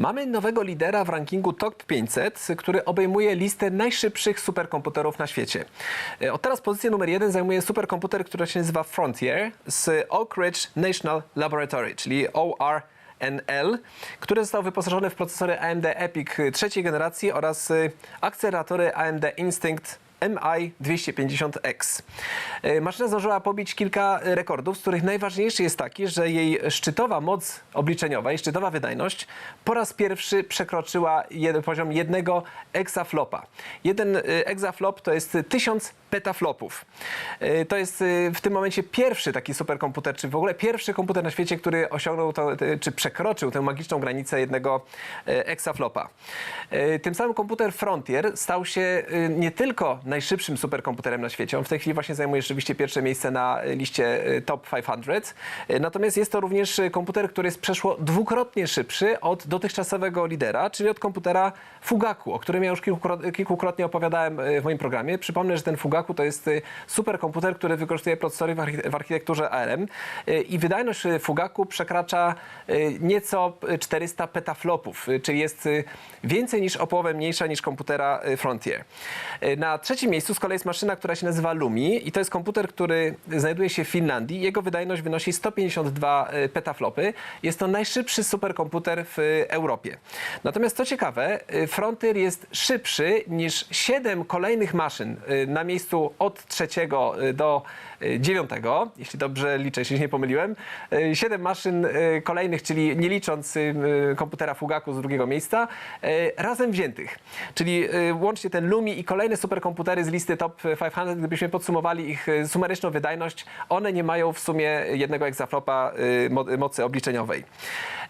Mamy nowego lidera w rankingu Top 500, który obejmuje listę najszybszych superkomputerów na świecie. E, Od teraz pozycję numer jeden zajmuje superkomputer, który się nazywa Frontier z Oak Ridge National Laboratory, czyli ORNL, który został wyposażony w procesory AMD EPIC trzeciej generacji oraz y, akceleratory AMD Instinct MI250X. E, Maszyna zdążyła pobić kilka rekordów, z których najważniejszy jest taki, że jej szczytowa moc obliczeniowa i szczytowa wydajność po raz pierwszy przekroczyła poziom jednego exaflopa. Jeden e, exaflop to jest 1000 petaflopów. E, To jest w tym momencie pierwszy taki superkomputer, czy w ogóle pierwszy komputer na świecie, który osiągnął to, czy przekroczył tę magiczną granicę jednego exaflopa. Tym samym komputer Frontier stał się nie tylko najszybszym superkomputerem na świecie. On w tej chwili właśnie zajmuje rzeczywiście pierwsze miejsce na liście e, Top 500. E, Natomiast jest to również e, komputer, który jest przeszło dwukrotnie szybszy od dotychczasowego lidera, czyli od komputera Fugaku, o którym ja już kilkukrot- kilkukrotnie opowiadałem w moim programie. Przypomnę, że ten Fugaku to jest superkomputer, który wykorzystuje procesory w archi- w architekturze ARM i wydajność Fugaku przekracza nieco e, 400 petaflopów, czyli jest więcej niż o połowę mniejsza niż komputera Frontier. Na trzecim miejscu z kolei jest maszyna, która się nazywa Lumi i to jest komputer, który znajduje się w Finlandii. Jego wydajność wynosi 152 e, petaflopy. Jest to najszybszy superkomputer w Europie. Natomiast co ciekawe, e, Frontier jest szybszy niż 7 kolejnych maszyn e, na miejscu od trzeciego do dziewiątego, jeśli dobrze liczę, jeśli się nie pomyliłem. E, Siedem maszyn kolejnych, czyli nie licząc komputera Fugaku z drugiego miejsca, razem wziętych. Czyli łącznie ten Lumi i kolejne superkomputery z listy Top 500, gdybyśmy podsumowali ich e, sumaryczną wydajność, one nie mają w sumie jednego egzaflopa mo- mocy obliczeniowej.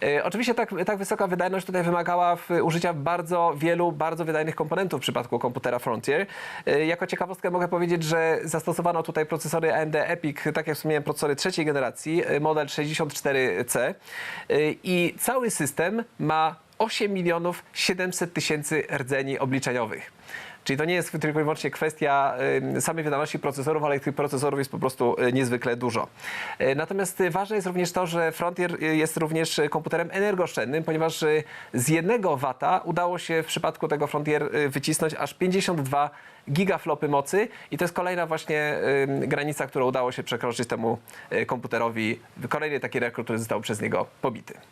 E, Oczywiście tak, tak wysoka wydajność tutaj wymagała użycia bardzo wielu, bardzo wydajnych komponentów w przypadku komputera Frontier. Jako ciekawostkę mogę powiedzieć, że zastosowano tutaj procesory AMD EPIC, tak jak wspomniałem, procesory trzeciej generacji, model 64C e, i cały system ma 8 milionów 700 tysięcy rdzeni obliczeniowych. Czyli to nie jest tylko i wyłącznie kwestia samej wydajności procesorów, ale tych procesorów jest po prostu y, niezwykle dużo. Y, Natomiast y, ważne jest również to, że Frontier jest również komputerem energooszczędnym, ponieważ z jednego wata udało się w przypadku tego Frontier wycisnąć aż 52 gigaflopy mocy i to jest kolejna właśnie granica, którą udało się przekroczyć temu komputerowi. Kolejny taki rekord, który został przez niego pobity.